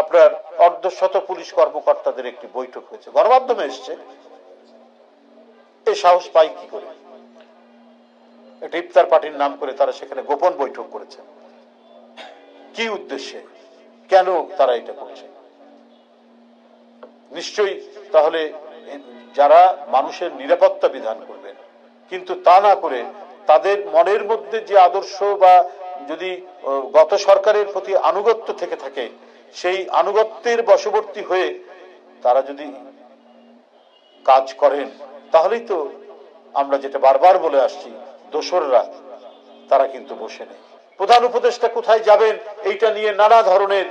আপনার অর্ধশত পুলিশ কর্মকর্তাদের একটি বৈঠক হয়েছে। গণমাধ্যমে এসছে। এই সাহস পাই কি করে? একটা ইফতার পার্টির নাম করে তারা সেখানে গোপন বৈঠক করেছে। কি উদ্দেশ্যে? কেন তারা এটা করছে? নিশ্চয়ই তাহলে যারা মানুষের নিরাপত্তা বিধান করবেন, কিন্তু তা না করে তাদের মনের মধ্যে যে আদর্শ বা যদি গত সরকারের প্রতি আনুগত্য থেকে থাকে সেই আনুগত্যের বশবর্তী হয়ে তারা যদি কাজ করেন, তাহলেই তো আমরা যেটা বারবার বলে আসছি, দোসররা তারা কিন্তু বসে নেই। প্রধান উপদেষ্টা কোথায় যাবেন, এইটা নিয়ে নানা ধরনের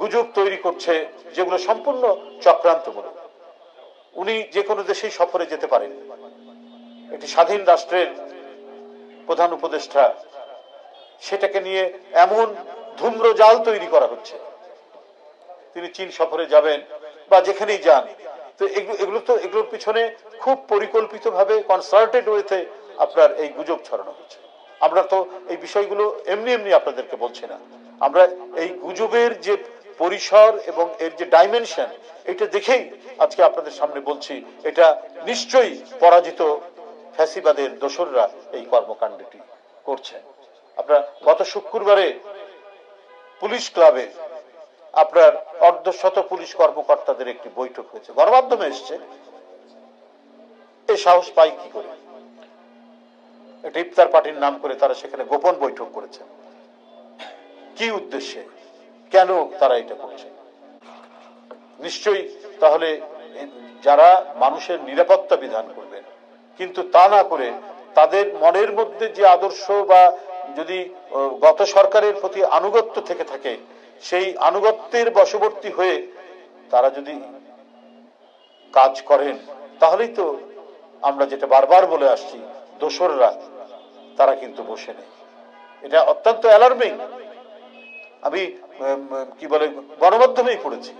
গুজব তৈরি করছে, যেগুলো সম্পূর্ণ চক্রান্ত চক্রান্তমূলক উনি যে কোনো দেশেই সফরে যেতে পারেন। একটি স্বাধীন রাষ্ট্রের প্রধান উপদেষ্টা, সেটাকে নিয়ে এমন ধূম্র জাল তৈরি করা হচ্ছে। তিনি চীন সফরে যাবেন বা যেখানেই যান। তো এগুলো তো, এগুলোর পিছনে খুব পরিকল্পিতভাবে কনসার্টেড ওয়েতে আপনার এই গুজব ছড়ানো হচ্ছে। আমরা তো এই বিষয়গুলো এমনি এমনি আপনাদেরকে বলছি না। আমরা এই গুজবের যে পরিসর এবং এর যে ডাইমেনশন এটা দেখেই আজকে আপনাদের সামনে বলছি, এটা নিশ্চয়ই পরাজিত ফ্যাসিবাদের দোসররা এই কর্মকাণ্ডটি করছে আপনার গত শুক্রবারে পুলিশ ক্লাবে আপনার অর্ধশত পুলিশ কর্মকর্তাদের একটি বৈঠক হয়েছে। গণমাধ্যমে এসছে। এই সাহস পাই কি করে? একটা ইফতার পার্টির নাম করে তারা সেখানে গোপন বৈঠক করেছে। কি উদ্দেশ্যে? কেন তারা এটা করছে? নিশ্চয়ই তাহলে যারা মানুষের নিরাপত্তা বিধান করবেন, কিন্তু তা না করে তাদের মনের মধ্যে যে আদর্শ বা যদি গত সরকারের প্রতি আনুগত্য থেকে থাকে, সেই আনুগত্যের বশবর্তী হয়ে তারা যদি কাজ করেন, তাহলেই তো আমরা যেটা বারবার বলে আসছি, দোসররা, তারা কিন্তু বসে নেই। এটা অত্যন্ত অ্যালার্মিং আমি কি বলে, গণমাধ্যমেই পড়েছি।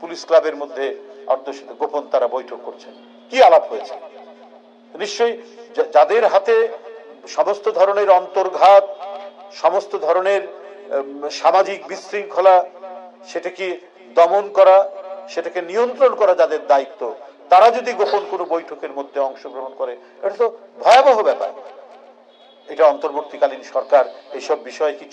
পুলিশ ক্লাবের মধ্যে অর্ধশত গোপন তারা বৈঠক করছেন। কি আলাপ হয়েছে? নিশ্চয়ই যাদের হাতে সমস্ত ধরনের অন্তর্ঘাত, সমস্ত ধরনের সামাজিক বিশৃঙ্খলা সেটাকে দমন করা, সেটাকে নিয়ন্ত্রণ করা যাদের দায়িত্ব, তারা যদি গোপন কোনো বৈঠকের মধ্যে অংশগ্রহণ করে, এটা তো ভয়াবহ ব্যাপার। এটা অন্তর্বর্তীকালীন সরকার এইসব বিষয়ে কি